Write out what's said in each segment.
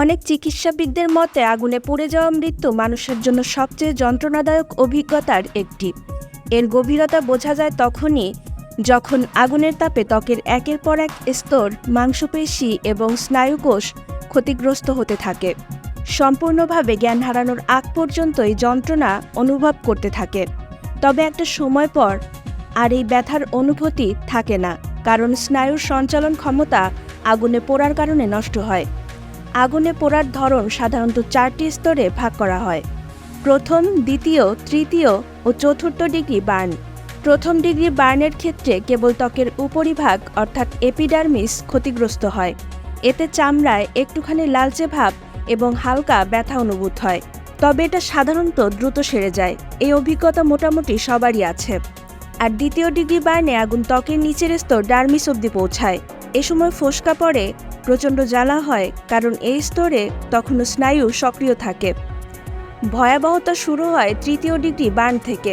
অনেক চিকিৎসাবিদদের মতে আগুনে পুড়ে যাওয়া মৃত্যু মানুষের জন্য সবচেয়ে যন্ত্রণাদায়ক অভিজ্ঞতার একটি। এর গভীরতা বোঝা যায় তখনই যখন আগুনের তাপে ত্বকের একের পর এক স্তর মাংসপেশি এবং স্নায়ুকোষ ক্ষতিগ্রস্ত হতে থাকে। সম্পূর্ণভাবে জ্ঞান হারানোর আগ পর্যন্ত এই যন্ত্রণা অনুভব করতে থাকে। তবে একটা সময় পর আর এই ব্যথার অনুভূতি থাকে না, কারণ স্নায়ুর সঞ্চালন ক্ষমতা আগুনে পোড়ার কারণে নষ্ট হয়। আগুনে পোড়ার ধরন সাধারণত চারটি স্তরে ভাগ করা হয়। প্রথম, দ্বিতীয়, তৃতীয় ও চতুর্থ ডিগ্রি বার্ন। প্রথম ডিগ্রি বার্নের ক্ষেত্রে কেবল ত্বকের উপরিভাগ অর্থাৎ এপিডার্মিস ক্ষতিগ্রস্ত হয়। এতে চামড়ায় একটুখানি লালচে ভাব এবং হালকা ব্যথা অনুভূত হয়। তবে এটা সাধারণত দ্রুত সেরে যায়। এই অভিজ্ঞতা মোটামুটি সবারই আছে। আর দ্বিতীয় ডিগ্রি বার্নে আগুন ত্বকের নিচের স্তর ডার্মিস অবধি পৌঁছায়। এ সময় ফোসকা পড়ে প্রচণ্ড জ্বালা হয়, কারণ এই স্তরে তখনও স্নায়ু সক্রিয় থাকে। ভয়াবহতা শুরু হয় তৃতীয় ডিগ্রি বার্ন থেকে।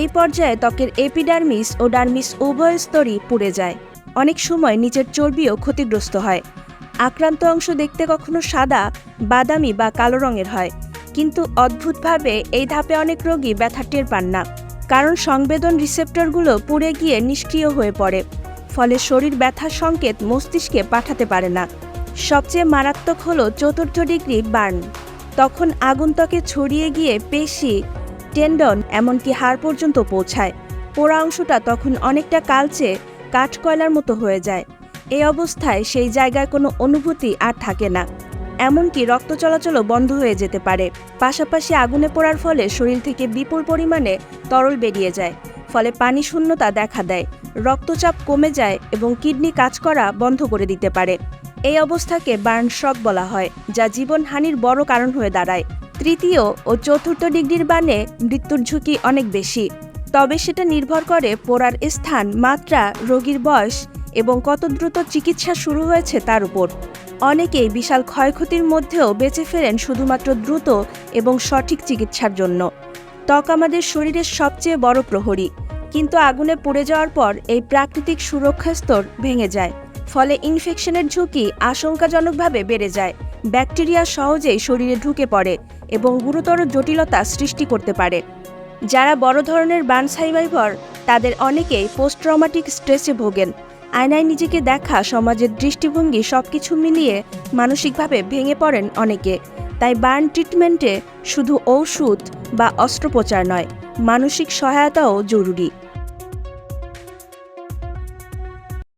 এই পর্যায়ে ত্বকের এপিডার্মিস ও ডার্মিস উভয় স্তরই পুড়ে যায়। অনেক সময় নিচের চর্বিও ক্ষতিগ্রস্ত হয়। আক্রান্ত অংশ দেখতে কখনো সাদা, বাদামি বা কালো রঙের হয়। কিন্তু অদ্ভুতভাবে এই ধাপে অনেক রোগী ব্যথা টের পান না, কারণ সংবেদন রিসেপ্টরগুলো পুড়ে গিয়ে নিষ্ক্রিয় হয়ে পড়ে। ফলে শরীর ব্যথার সংকেত মস্তিষ্কে পাঠাতে পারে না। সবচেয়ে মারাত্মক হলো চতুর্থ ডিগ্রি বার্ন। তখন আগুন ত্বকে ছড়িয়ে গিয়ে পেশি, টেন্ডন, এমনকি হাড় পর্যন্ত পৌঁছায়। পোড়া অংশটা তখন অনেকটা কালচে কাঠকয়লার মতো হয়ে যায়। এই অবস্থায় সেই জায়গায় কোনো অনুভূতি আর থাকে না। এমনকি রক্ত চলাচলও বন্ধ হয়ে যেতে পারে। পাশাপাশি আগুনে পোড়ার ফলে শরীর থেকে বিপুল পরিমাণে তরল বেরিয়ে যায়। ফলে পানি শূন্যতা দেখা দেয়। রক্তচাপ কমে যায় এবং কিডনি কাজ করা বন্ধ করে দিতে পারে। এই অবস্থাকে বার্ন শক বলা হয়, যা জীবনহানির বড় কারণ হয়ে দাঁড়ায়। তৃতীয় ও চতুর্থ ডিগ্রির বানে মৃত্যুর ঝুঁকি অনেক বেশি। তবে সেটা নির্ভর করে পোড়ার স্থান, মাত্রা, রোগীর বয়স এবং কত দ্রুত চিকিৎসা শুরু হয়েছে তার উপর। অনেকেই বিশাল ক্ষয়ক্ষতির মধ্যেও বেঁচে ফেরেন শুধুমাত্র দ্রুত এবং সঠিক চিকিৎসার জন্য। ত্বক আমাদের শরীরের সবচেয়ে বড় প্রহরী। কিন্তু আগুনে পুড়ে যাওয়ার পর এই প্রাকৃতিক সুরক্ষা স্তর ভেঙে যায়। ফলে ইনফেকশনের ঝুঁকি আশঙ্কাজনকভাবে বেড়ে যায়। ব্যাকটেরিয়া সহজেই শরীরে ঢুকে পড়ে এবং গুরুতর জটিলতা সৃষ্টি করতে পারে। যারা বড় ধরনের বার্ন সাইভাইভার, তাদের অনেকেই পোস্ট ট্রমাটিক স্ট্রেসে ভোগেন। আয়নায় নিজেকে দেখা, সমাজের দৃষ্টিভঙ্গি সবকিছু মিলিয়ে মানসিকভাবে ভেঙে পড়েন অনেকে। তাই বার্ন ট্রিটমেন্টে শুধু ঔষধ বা অস্ত্রোপচার নয়, মানসিক সহায়তাও জরুরি।